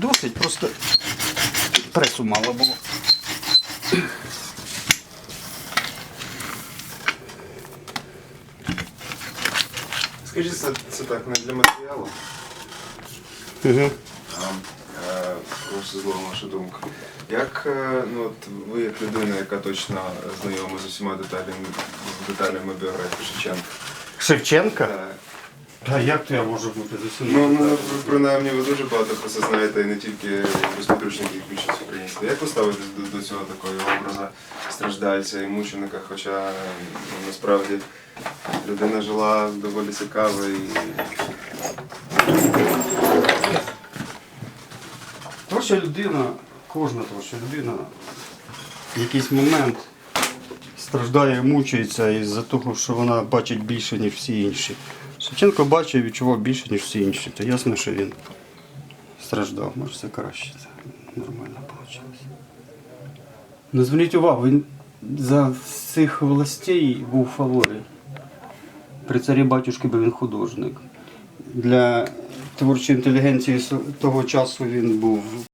Досить, просто пресу мало було. Скажіть, це, це так не для матеріалу, Угу. а е, просто зло ваша думка. Як е, ну, от ви як людина, яка точно знайома з усіма деталями, деталями біографії Шевченка? Шевченка? Так. Та як то я можу бути з? Ну, ну, ви, принаймні, ви дуже багато про це знаєте, і не тільки без підручників більшість української. Як ви ставитесь до, до цього такого образу страждальця і мученика? Хоча ну, насправді людина жила доволі цікаво і Творча людина, кожна творча людина в якийсь момент страждає мучається із-за того, що вона бачить більше, ніж всі інші. Шевченко бачив і відчував більше, ніж всі інші. То ясно, що він страждав. Може, це краще. Це нормально вийшло. Ну, зверніть увагу, він за цих властей був фаворі. При царі батюшки бо він художник. Для творчої інтелігенції того часу він був